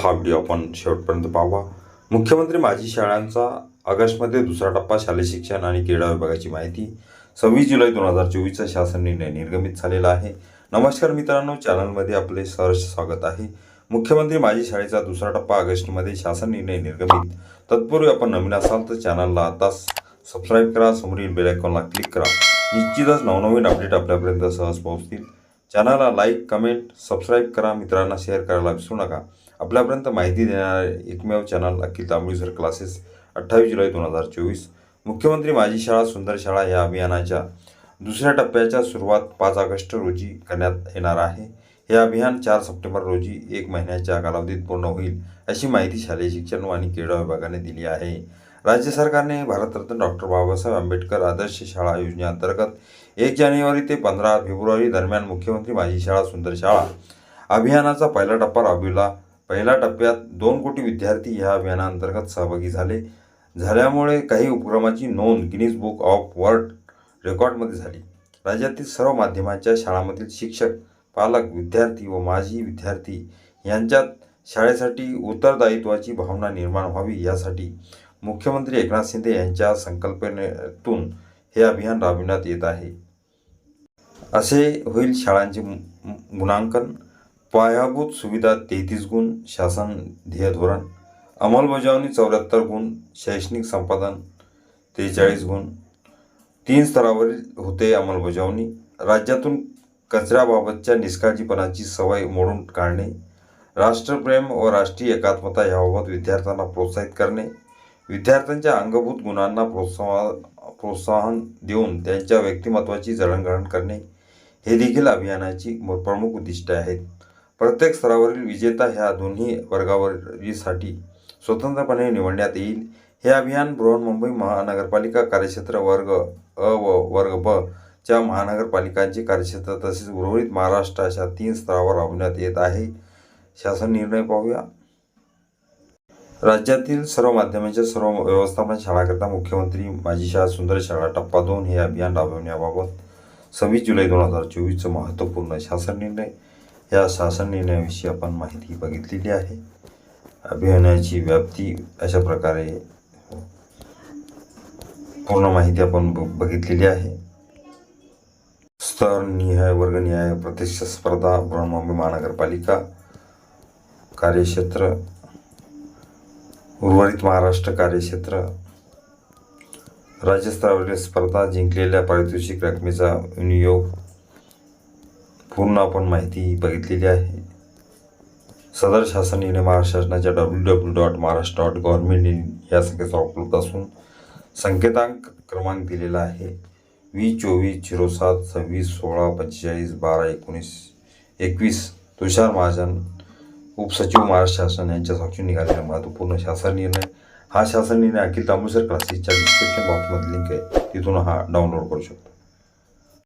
हा व्हिडिओ आपण शेवटपर्यंत पाहावा मुख्यमंत्री माझी शाळांचा ऑगस्टमध्ये दुसरा टप्पा शालेय शिक्षण आणि क्रीडा विभागाची माहिती. सव्वीस जुलै दोन हजार चोवीसचा शासन निर्णय निर्गमित झालेला आहे. नमस्कार मित्रांनो चॅनलमध्ये आपले सहर्ष स्वागत आहे. मुख्यमंत्री माझी शाळेचा दुसरा टप्पा ऑगस्टमध्ये शासन निर्णय निर्गमित. तत्पूर्वी आपण नवीन असाल तर चॅनलला आता सबस्क्राईब करा समोरील बेलायकॉनला क्लिक करा. निश्चितच नवनवीन अपडेट आपल्यापर्यंत सहज पोहोचतील. चॅनलला लाईक कमेंट सबस्क्राईब करा. मित्रांना शेअर करायला विसरू नका. आपल्यापर्यंत माहिती देणारे एकमेव चॅनल अखिल तांबळीसर क्लासेस अठ्ठावीस जुलै दोन हजार चोवीस. मुख्यमंत्री माझी शाळा सुंदर शाळा या अभियानाच्या दुसऱ्या टप्प्याच्या सुरुवात पाच ऑगस्ट रोजी करण्यात येणार आहे. हे अभियान चार सप्टेंबर रोजी एक महिन्याच्या कालावधीत पूर्ण होईल अशी माहिती शालेय शिक्षण आणि क्रीडा विभागाने दिली आहे. राज्य सरकारने भारतरत्न डॉक्टर बाबासाहेब आंबेडकर आदर्श शाळा योजनेअंतर्गत एक जानेवारी ते पंधरा फेब्रुवारी दरम्यान मुख्यमंत्री माझी शाळा सुंदर शाळा अभियानाचा पहिला टप्पा राबविला पहिल्या टप्प्यात दोन कोटी विद्यार्थी ह्या अभियानाअंतर्गत सहभागी झाले. झाल्यामुळे काही उपक्रमाची नोंद गिनीज बुक ऑफ वर्ल्ड रेकॉर्डमध्ये झाली. राज्यातील सर्व माध्यमांच्या शाळांमधील शिक्षक पालक विद्यार्थी व माजी विद्यार्थी यांच्यात शाळेसाठी उत्तरदायित्वाची भावना निर्माण व्हावी यासाठी मुख्यमंत्री एकनाथ शिंदे यांच्या संकल्पनेतून हे अभियान राबविण्यात येत आहे. असे होईल शाळांचे गुणांकन पायाभूत सुविधा तेहतीस गुण शासन ध्येय धोरण अंमलबजावणी चौऱ्याहत्तर गुण शैक्षणिक संपादन त्रेचाळीस गुण तीन स्तरावरील होते अंमलबजावणी राज्यातून कचऱ्याबाबतच्या निष्काळजीपणाची सवय मोडून काढणे राष्ट्रप्रेम व राष्ट्रीय एकात्मता याबाबत विद्यार्थ्यांना प्रोत्साहित करणे विद्यार्थ्यांच्या अंगभूत गुणांना प्रोत्साह प्रोत्साहन देऊन त्यांच्या व्यक्तिमत्वाची जडणघडण करणे हे देखील अभियानाची म- प्रमुख उद्दिष्टे आहेत प्रत्येक स्तरावरील विजेता ह्या दोन्ही वर्गावरीसाठी स्वतंत्रपणे निवडण्यात येईल. हे अभियान बृहन्मुंबई महानगरपालिका कार्यक्षेत्र वर्ग अ व वर्ग ब च्या महानगरपालिकांचे कार्यक्षेत्र तसेच उर्वरित महाराष्ट्र अशा तीन स्तरावर राबवण्यात येत आहे. शासन निर्णय पाहूया. राज्यातील सर्व माध्यमांच्या सर्व व्यवस्थापन शाळाकरिता मुख्यमंत्री माझी शाळा सुंदर शाळा टप्पा दोन हे अभियान राबवण्याबाबत सव्वीस जुलै दोन हजार चोवीसचं महत्त्वपूर्ण शासन निर्णय या शासन निर्णयाविषयी आपण माहिती बघितलेली आहे. अभियानाची व्याप्ती अशा प्रकारे पूर्ण माहिती आपण ब- बघितलेली आहे. स्तरनिहाय वर्गनिहाय प्रत्यक्ष स्पर्धा बृहन्मुंबई महानगरपालिका कार्यक्षेत्र उर्वरित महाराष्ट्र कार्यक्षेत्र राज्यस्तरावरील स्पर्धा जिंकलेल्या पारितोषिक रकमेचा विनियोग पूर्ण आपण माहिती बघितलेली आहे. सदर शासन निर्णय महाराष्ट्र शासनाच्या W W dot Maharashtra dot government in या संख्येचा उपलब्ध असून संकेतांक क्रमांक दिलेला आहे. वीस चोवीस झिरो सात सव्वीस सोळा पंचेचाळीस बारा एकोणीस एकवीस. तुषार महाजन उपसचिव महाराष्ट्र शासन यांच्या साक्षी निघालेला महत्त्वपूर्ण शासन निर्णय. हा शासन निर्णय अखिल तांबूसर क्लासेसच्या डिस्क्रिप्शन बॉक्समध्ये लिंक आहे. तिथून हा डाउनलोड करू शकतो.